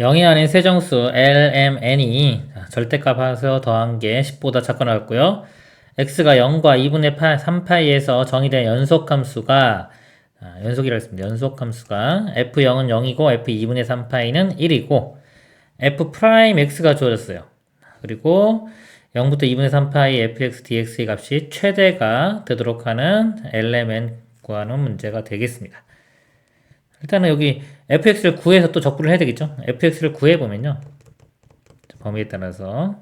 0이 아닌 세정수 LMN이 절대값 하서 더한 게 10보다 작고 나왔고요. x가 0과 2분의 8, 3파이에서 정의된 연속함수가 아, 연속이라고 했습니다. 연속함수가 f0은 0이고 f2분의 3파이는 1이고 f 프라임 x가 주어졌어요. 그리고 0부터 2분의 3파이 fx dx의 값이 최대가 되도록 하는 lmn 구하는 문제가 되겠습니다. 일단은 여기 fx를 구해서 또 적분을 해야 되겠죠. fx를 구해보면요. 범위에 따라서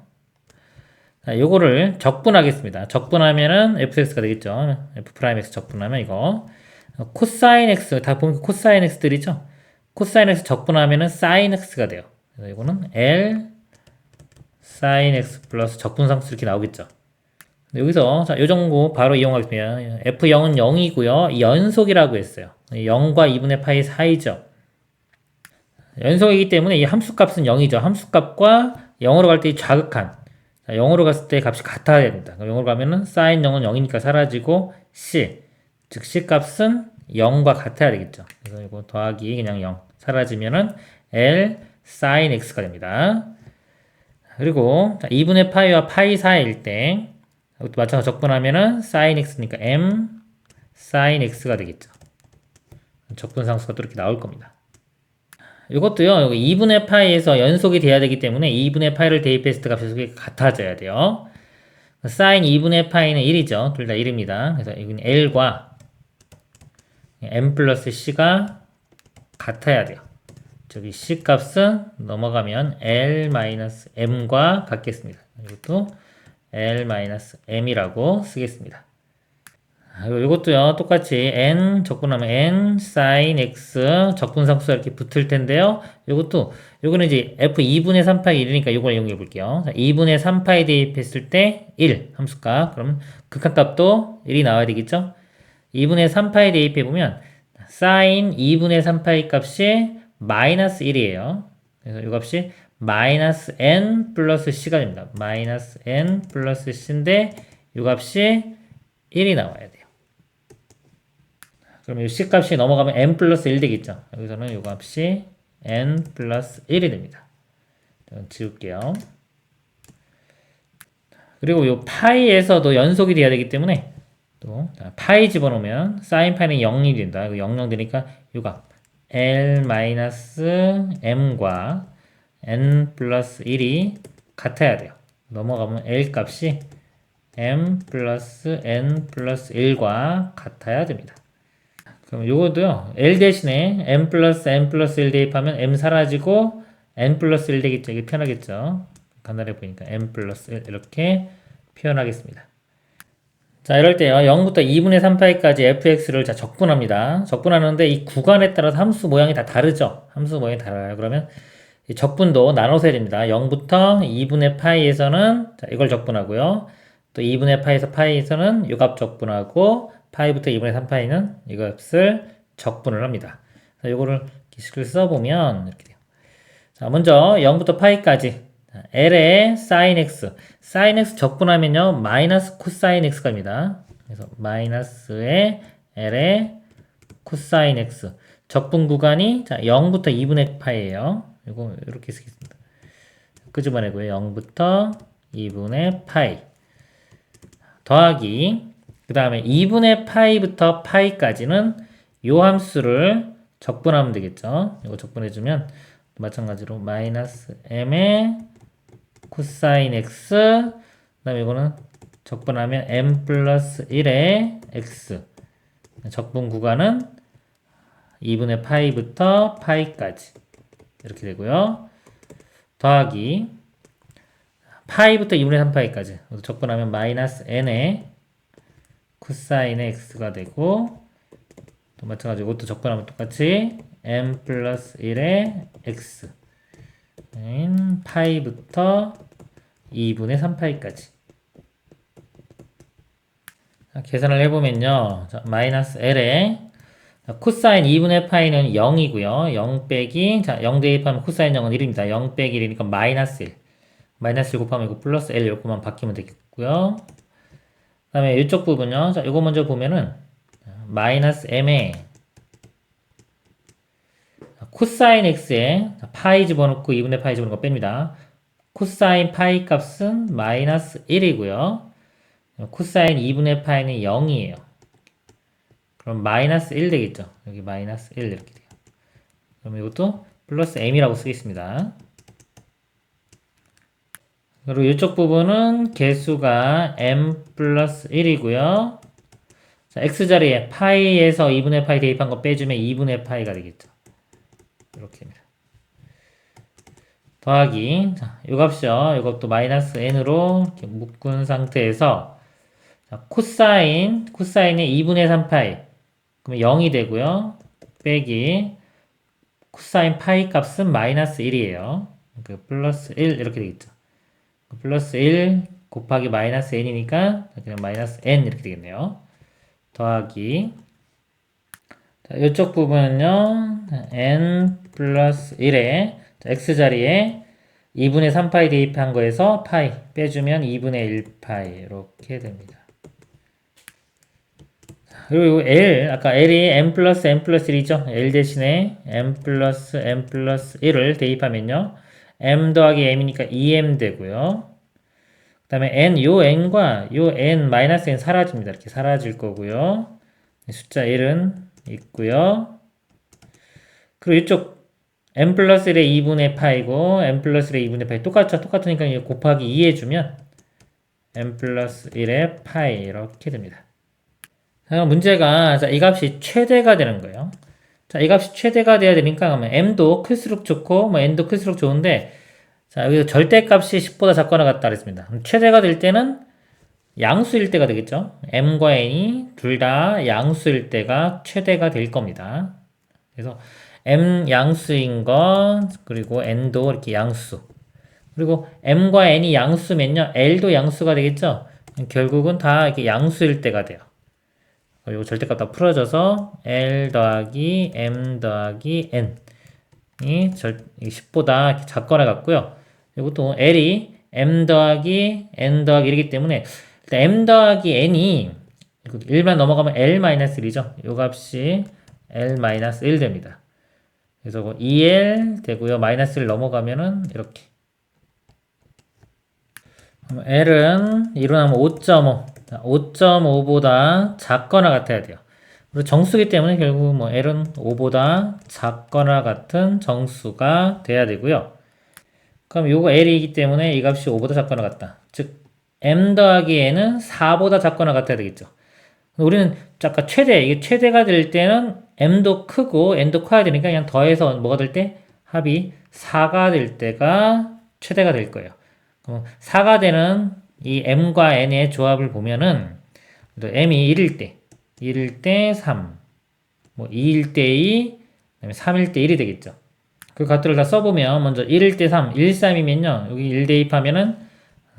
자, 요거를 적분하겠습니다. 적분하면은 fx가 되겠죠. f 프라임 x 적분하면 이거 코사인 x 다 보면 코사인 x들이죠. 코사인 x 적분하면은 사인 x가 돼요. 그래서 이거는 l 사인 x 플러스 적분상수 이렇게 나오겠죠. 여기서 자, 요 정도 바로 이용하겠습니다. f0은 0이고요. 연속이라고 했어요. 0과 2분의 파이 사이죠. 연속이기 때문에 이 함수값은 0이죠. 함수값과 0으로 갈때 좌극한 자, 0으로 갔을 때 값이 같아야 됩니다. 0으로 가면은 사인 0은 0이니까 사라지고 c 즉 c 값은 0과 같아야 되겠죠. 그래서 이거 더하기 그냥 0 사라지면은 l 사인 x가 됩니다. 그리고 자, 2분의 파이와 파이 사이일 때 이것도 마찬가지 적분하면은 sin x니까 m sin x가 되겠죠. 적분 상수가 또 이렇게 나올 겁니다. 이것도요, 여기 2분의 파이에서 연속이 돼야 되기 때문에 2분의 파이를 대입했을 때 값이 같아져야 돼요. sin 2분의 파이는 1이죠. 둘 다 1입니다. 그래서 여기는 L과 m 플러스 c가 같아야 돼요. 저기 c 값은 넘어가면 L 마이너스 m과 같겠습니다. 이것도 L-M이라고 쓰겠습니다. 이것도요, 똑같이 n 적분하면 n sin x 적분상수가 이렇게 붙을 텐데요. 이것도, 요거는 이제 f2분의 3파이 1이니까 이걸 이용해 볼게요. 2분의 3파이 대입했을 때 1, 함수값. 그럼 극한값도 1이 나와야 되겠죠? 2분의 3파이 대입해 보면 sin 2분의 3파이 값이 마이너스 1이에요. 그래서 이 값이 마이너스 n 플러스 c가 됩니다. 마이너스 n 플러스 c인데 이 값이 1이 나와야 돼요. 그럼 이 c 값이 넘어가면 n 플러스 1 되겠죠. 여기서는 이 값이 n 플러스 1이 됩니다. 지울게요. 그리고 이 파이에서도 연속이 돼야 되기 때문에 또 파이 집어넣으면 사인 파이는 0이 된다. 이거 0, 0 되니까 이 값 l 마이너스 m과 n 플러스 1이 같아야 돼요. 넘어가면 l 값이 m 플러스 n 플러스 1과 같아야 됩니다. 그럼 요것도요. l 대신에 m 플러스 n 플러스 1 대입하면 m 사라지고 n 플러스 1 되겠죠. 이게 편하겠죠. 간단해 보니까 m 플러스 1 이렇게 표현하겠습니다. 자, 이럴 때요. 0부터 2분의 3파이까지 fx를 자 적분합니다. 적분하는데 이 구간에 따라서 함수 모양이 다 다르죠. 함수 모양이 달라요. 그러면 적분도 나눠서 해야 됩니다. 0부터 2분의 파이에서는 자, 이걸 적분하고요. 또 2분의 파이에서 파이에서는 이값 적분하고 파이부터 2분의 3파이는 이 값을 적분을 합니다. 자, 이거를 기식을 써보면 이렇게 돼요. 자, 먼저 0부터 파이까지 L의 sin x, sin x 적분하면요 마이너스 코사인 x가 됩니다. 그래서 마이너스의 L의 코사인 x 적분 구간이 자 0부터 2분의 파이예요. 이거 이렇게 쓰겠습니다. 끄집어내고요. 0부터 2분의 파이 더하기 그 다음에 2분의 파이부터 파이까지는 요 함수를 적분하면 되겠죠. 이거 적분해주면 마찬가지로 마이너스 m의 코사인 x 그 다음에 이거는 적분하면 m 플러스 1의 x 적분 구간은 2분의 파이부터 파이까지 이렇게 되고요. 더하기 파이부터 2분의 3파이까지 적분하면 마이너스 n의 코사인의 x가 되고 또 마찬가지로 이것도 적분하면 똑같이 m 플러스 1의 x 인 파이부터 2분의 3파이까지. 계산을 해보면요. 자, 마이너스 l에 코사인 2분의 파이는 0이고요. 0 빼기 자, 0 대입하면 코사인 0은 1입니다. 0 빼기 1이니까 마이너스 1 마이너스 1 곱하면 이거 플러스 L 이것만 바뀌면 되겠고요 그 다음에 이쪽 부분요 자 이거 먼저 보면은 마이너스 M에 코사인 x에 파이 집어넣고 2분의 파이 집어넣는 거 뺍니다. 코사인 파이 값은 마이너스 1이고요. 코사인 2분의 파이는 0이에요. 그럼 마이너스 1 되겠죠. 여기 마이너스 1 이렇게 돼요. 그럼 이것도 플러스 m이라고 쓰겠습니다. 그리고 이쪽 부분은 개수가 m 플러스 1이고요. 자, x자리에 파이에서 2분의 파이 대입한 거 빼주면 2분의 파이가 되겠죠. 이렇게 됩니다. 더하기 자, 요 값이요. 이것도 마이너스 n으로 묶은 상태에서 자, 코사인 코사인의 2분의 3파이 그러면 0이 되고요. 빼기 코사인 파이 값은 마이너스 1이에요. 그 플러스 1 이렇게 되겠죠. 플러스 1 곱하기 마이너스 n이니까 그냥 마이너스 n 이렇게 되겠네요. 더하기 자, 이쪽 부분은요 n 플러스 1에 x자리에 2분의 3파이 대입한 거에서 파이 빼주면 2분의 1파이 이렇게 됩니다. 그리고 L, 아까 L이 M 플러스 M 플러스 1이죠? L 대신에 M 플러스 M 플러스 1을 대입하면요. M 더하기 M이니까 2M 되고요. 그 다음에 N, 요 N과 요 N 마이너스 N 사라집니다. 이렇게 사라질 거고요. 숫자 1은 있고요. 그리고 이쪽 M 플러스 1의 2분의 파이고 M 플러스 1의 2분의 파이 똑같죠? 똑같으니까 이거 곱하기 2 해주면 M 플러스 1의 파이 이렇게 됩니다. 자, 문제가 자, 이 값이 최대가 되는 거예요. 자, 이 값이 최대가 돼야 되니까 그러면 m도 클수록 좋고 뭐 n도 클수록 좋은데 자, 여기서 절대값이 10보다 작거나 같다 그랬습니다. 최대가 될 때는 양수일 때가 되겠죠. m과 n이 둘 다 양수일 때가 최대가 될 겁니다. 그래서 m 양수인 것 그리고 n도 이렇게 양수 그리고 m과 n이 양수면요 l도 양수가 되겠죠. 결국은 다 이렇게 양수일 때가 돼요. 그리고 절대값 다 풀어져서 L 더하기 M 더하기 N이 절, 10보다 작거나 같고요. 또 L이 M 더하기 N 더하기 1이기 때문에 일단 M 더하기 N이 1만 넘어가면 L-1이죠. 요 값이 L-1 됩니다. 그래서 2L 되고요. 마이너스를 넘어가면은 이렇게 L은 일어나면 5.5 5.5보다 작거나 같아야 돼요. 그리고 정수기 때문에 결국 뭐 L은 5보다 작거나 같은 정수가 돼야 되고요. 그럼 요거 L이기 때문에 이 값이 5보다 작거나 같다. 즉 M 더하기 N은 4보다 작거나 같아야 되겠죠. 우리는 아까 최대, 이게 최대가 될 때는 M도 크고 N도 커야 되니까 그냥 더해서 뭐가 될 때? 합이 4가 될 때가 최대가 될 거예요. 그럼 4가 되는 이 m과 n의 조합을 보면은 m이 1일 때, 1일 때 3, 뭐 2일 때 2, 그다음에 3일 때 1이 되겠죠. 그 값들을 다 써보면 먼저 1일 때 3, 1, 3이면요. 여기 1 대입 하면은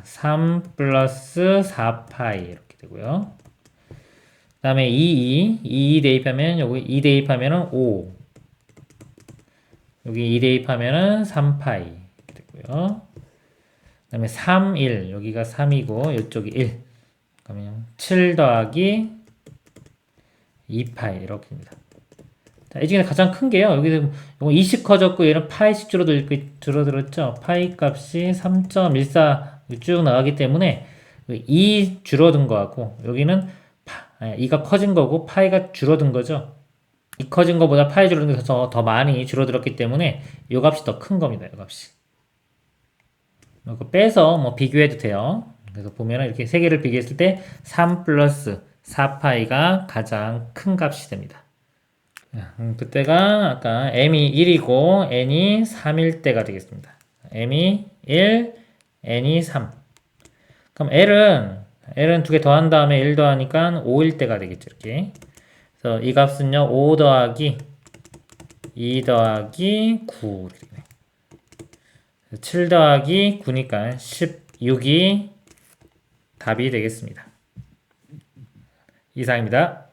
3 플러스 4파이 이렇게 되고요. 그 다음에 2, 2, 2 대입하면 여기 2 대입하면은 5. 여기 2 대입하면은 3파이 이렇게 되고요. 그 다음에 3, 1. 여기가 3이고 이쪽이 1. 그러면 7 더하기 2파이 이렇게 입니다. 자, 이 중에 가장 큰 게요. 여기서 이거 20 커졌고 얘는 파이씩 줄어들, 줄어들었죠. 파이 값이 3.14 쭉 나가기 때문에 2그 줄어든 거하고 여기는 파, 2가 커진 거고 파이가 줄어든 거죠. 2 커진 거보다 파이 줄어든 게더 더 많이 줄어들었기 때문에 이 값이 더 큰 겁니다. 이 값이. 이거 빼서 뭐 비교해도 돼요. 그래서 보면 이렇게 세 개를 비교했을 때 3 플러스 4파이가 가장 큰 값이 됩니다. 음, 그때가 아까 m이 1이고 n이 3일 때가 되겠습니다. m이 1, n이 3. 그럼 l은 l은 두 개 더한 다음에 1 더하니까 5일 때가 되겠죠. 이렇게. 그래서 이 값은요 5 더하기 2 더하기 9 7 더하기 9니까 16이 답이 되겠습니다. 이상입니다.